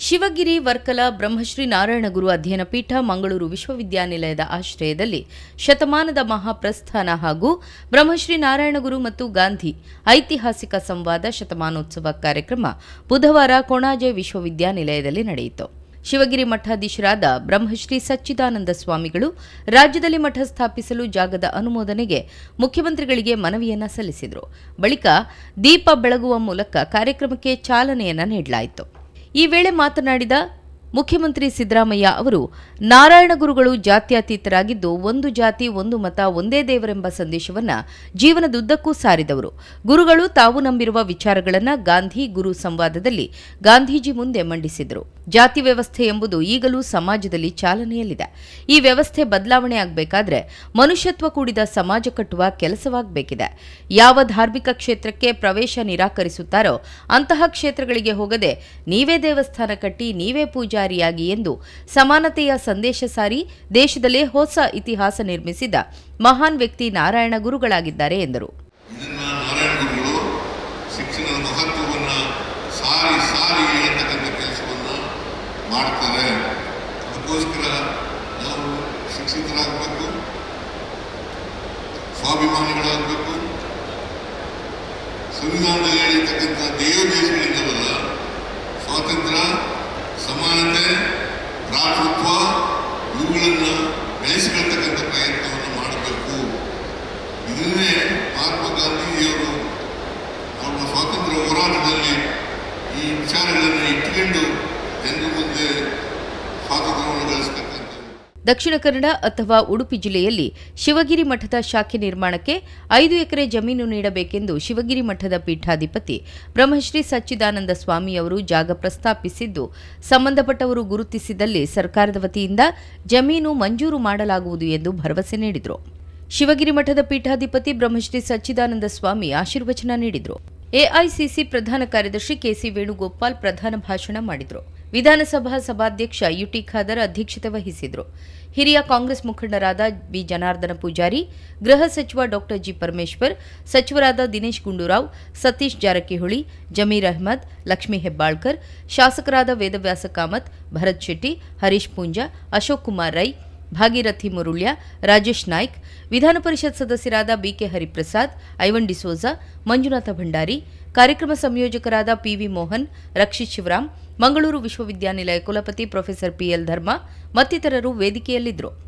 ಶಿವಗಿರಿ, ವರ್ಕಲ, ಬ್ರಹ್ಮಶ್ರೀ ನಾರಾಯಣಗುರು ಅಧ್ಯಯನ ಪೀಠ, ಮಂಗಳೂರು ವಿಶ್ವವಿದ್ಯಾನಿಲಯದ ಆಶ್ರಯದಲ್ಲಿ ಶತಮಾನದ ಮಹಾಪ್ರಸ್ಥಾನ ಹಾಗೂ ಬ್ರಹ್ಮಶ್ರೀ ನಾರಾಯಣಗುರು ಮತ್ತು ಗಾಂಧಿ ಐತಿಹಾಸಿಕ ಸಂವಾದ ಶತಮಾನೋತ್ಸವ ಕಾರ್ಯಕ್ರಮ ಬುಧವಾರ ಕೊಣಾಜೆ ವಿಶ್ವವಿದ್ಯಾನಿಲಯದಲ್ಲಿ ನಡೆಯಿತು. ಶಿವಗಿರಿ ಮಠಾಧೀಶರಾದ ಬ್ರಹ್ಮಶ್ರೀ ಸಚ್ಚಿದಾನಂದ ಸ್ವಾಮಿಗಳು ರಾಜ್ಯದಲ್ಲಿ ಮಠ ಸ್ಥಾಪಿಸಲು ಜಾಗದ ಅನುಮೋದನೆಗೆ ಮುಖ್ಯಮಂತ್ರಿಗಳಿಗೆ ಮನವಿಯನ್ನ ಸಲ್ಲಿಸಿದರು. ಬಳಿಕ ದೀಪ ಬೆಳಗುವ ಮೂಲಕ ಕಾರ್ಯಕ್ರಮಕ್ಕೆ ಚಾಲನೆಯನ್ನ ನೀಡಲಾಯಿತು. ಈ ವೇಳೆ ಮಾತನಾಡಿದ ಮುಖ್ಯಮಂತ್ರಿ ಸಿದ್ದರಾಮಯ್ಯ ಅವರು, ನಾರಾಯಣ ಗುರುಗಳು ಜಾತ್ಯತೀತರಾಗಿದ್ದು ಒಂದು ಜಾತಿ, ಒಂದು ಮತ, ಒಂದೇ ದೇವರೆಂಬ ಸಂದೇಶವನ್ನು ಜೀವನದುದ್ದಕ್ಕೂ ಸಾರಿದವರು. ಗುರುಗಳು ತಾವು ನಂಬಿರುವ ವಿಚಾರಗಳನ್ನು ಗಾಂಧಿ ಗುರು ಸಂವಾದದಲ್ಲಿ ಗಾಂಧೀಜಿ ಮುಂದೆ ಮಂಡಿಸಿದರು. ಜಾತಿ ವ್ಯವಸ್ಥೆ ಎಂಬುದು ಈಗಲೂ ಸಮಾಜದಲ್ಲಿ ಚಾಲನೆಯಲ್ಲಿದೆ. ಈ ವ್ಯವಸ್ಥೆ ಬದಲಾವಣೆ ಆಗಬೇಕಾದ್ರೆ ಮನುಷ್ಯತ್ವ ಕೂಡಿದ ಸಮಾಜ ಕಟ್ಟುವ ಕೆಲಸವಾಗಬೇಕಿದೆ. ಯಾವ ಧಾರ್ಮಿಕ ಕ್ಷೇತ್ರಕ್ಕೆ ಪ್ರವೇಶ ನಿರಾಕರಿಸುತ್ತಾರೋ ಅಂತಹ ಕ್ಷೇತ್ರಗಳಿಗೆ ಹೋಗದೆ ನೀವೇ ದೇವಸ್ಥಾನ ಕಟ್ಟಿ ನೀವೇ ಪೂಜಾರಿಯಾಗಿ ಎಂದು ಸಮಾನತೆಯ ಸಂದೇಶ ಸಾರಿ ದೇಶದಲ್ಲೇ ಹೊಸ ಇತಿಹಾಸ ನಿರ್ಮಿಸಿದ ಮಹಾನ್ ವ್ಯಕ್ತಿ ನಾರಾಯಣ ಗುರುಗಳಾಗಿದ್ದಾರೆ ಎಂದರು. ಸಾರಿ ಸಾರಿ ಮಾಡ್ತಾರೆ. ಅದಕ್ಕೋಸ್ಕರ ನಾವು ಶಿಕ್ಷಿತರಾಗಬೇಕು, ಸ್ವಾಭಿಮಾನಿಗಳಾಗಬೇಕು. ಸಂವಿಧಾನದಲ್ಲಿ ಹೇಳಿರ್ತಕ್ಕಂಥ ದೇವ ದೇಶಗಳಿಂದವಲ್ಲ ಸ್ವಾತಂತ್ರ್ಯ, ಸಮಾನತೆ ಭ್ರಾತೃತ್ವ ಇವುಗಳನ್ನು ಬೆಳೆಸಿಕೊಳ್ತಕ್ಕಂಥ ಪ್ರಯತ್ನವನ್ನು ಮಾಡಬೇಕು. ಇದನ್ನೇ ಮಹಾತ್ಮ ಗಾಂಧೀಜಿಯವರು ಅವರ ಸ್ವಾತಂತ್ರ್ಯ ಹೋರಾಟದಲ್ಲಿ ಈ ವಿಚಾರಗಳನ್ನು ಇಟ್ಟುಕೊಂಡು ದಕ್ಷಿಣ ಕನ್ನಡ ಅಥವಾ ಉಡುಪಿ ಜಿಲ್ಲೆಯಲ್ಲಿ ಶಿವಗಿರಿ ಮಠದ ಶಾಖೆ ನಿರ್ಮಾಣಕ್ಕೆ ಐದು ಎಕರೆ ಜಮೀನು ನೀಡಬೇಕೆಂದು ಶಿವಗಿರಿ ಮಠದ ಪೀಠಾಧಿಪತಿ ಬ್ರಹ್ಮಶ್ರೀ ಸಚ್ಚಿದಾನಂದ ಸ್ವಾಮಿಯವರು ಜಾಗ ಪ್ರಸ್ತಾಪಿಸಿದ್ದು, ಸಂಬಂಧಪಟ್ಟವರು ಗುರುತಿಸಿದಲ್ಲಿ ಸರ್ಕಾರದ ವತಿಯಿಂದ ಜಮೀನು ಮಂಜೂರು ಮಾಡಲಾಗುವುದು ಎಂದು ಭರವಸೆ ನೀಡಿದರು. ಶಿವಗಿರಿ ಮಠದ ಪೀಠಾಧಿಪತಿ ಬ್ರಹ್ಮಶ್ರೀ ಸಚ್ಚಿದಾನಂದ ಸ್ವಾಮಿ ಆಶೀರ್ವಚನ ನೀಡಿದರು. ಎಐಸಿಸಿ ಪ್ರಧಾನ ಕಾರ್ಯದರ್ಶಿ ಕೆಸಿ ವೇಣುಗೋಪಾಲ್ ಪ್ರಧಾನ ಭಾಷಣ ಮಾಡಿದರು. ವಿಧಾನಸಭಾ ಸಭಾಧ್ಯಕ್ಷ ಯುಟಿ ಖಾದರ್ ಅಧ್ಯಕ್ಷತೆ ವಹಿಸಿದರು ಹಿರಿಯ ಕಾಂಗ್ರೆಸ್ ಮುಖಂಡರಾದ ಬಿ ಜನಾರ್ದನ ಪೂಜಾರಿ ಗೃಹ ಸಚಿವ ಡಾಕ್ಟರ್ ಜಿ ಪರಮೇಶ್ವರ್ ಸಚಿವರಾದ ದಿನೇಶ್ ಗುಂಡೂರಾವ್ ಸತೀಶ್ ಜಾರಕಿಹೊಳಿ ಜಮೀರ್ ಅಹ್ಮದ್ ಲಕ್ಷ್ಮೀ ಹೆಬ್ಬಾಳ್ಕರ್ ಶಾಸಕರಾದ ವೇದವ್ಯಾಸ ಕಾಮತ್ ಭರತ್ ಶೆಟ್ಟಿ ಹರೀಶ್ ಪೂಂಜಾ ಅಶೋಕ್ ಕುಮಾರ್ ರೈ ಭಾಗೀರಥಿ ಮುರುಳ್ಯ, ರಾಜೇಶ್ ನಾಯ್ಕ್, ವಿಧಾನ ಪರಿಷತ್ ಸದಸ್ಯರಾದ ಬಿಕೆ ಹರಿಪ್ರಸಾದ್, ಐವನ್ ಡಿಸೋಜ, ಮಂಜುನಾಥ ಭಂಡಾರಿ, ಕಾರ್ಯಕ್ರಮ ಸಂಯೋಜಕರಾದ ಪಿವಿ ಮೋಹನ್ ರಕ್ಷಿತ್ ಶಿವರಾಮ್, ಮಂಗಳೂರು ವಿಶ್ವವಿದ್ಯಾನಿಲಯ ಕುಲಪತಿ ಪ್ರೊಫೆಸರ್ ಪಿಎಲ್ ಧರ್ಮ, ಮತ್ತಿತರರು ವೇದಿಕೆಯಲ್ಲಿದ್ದರು.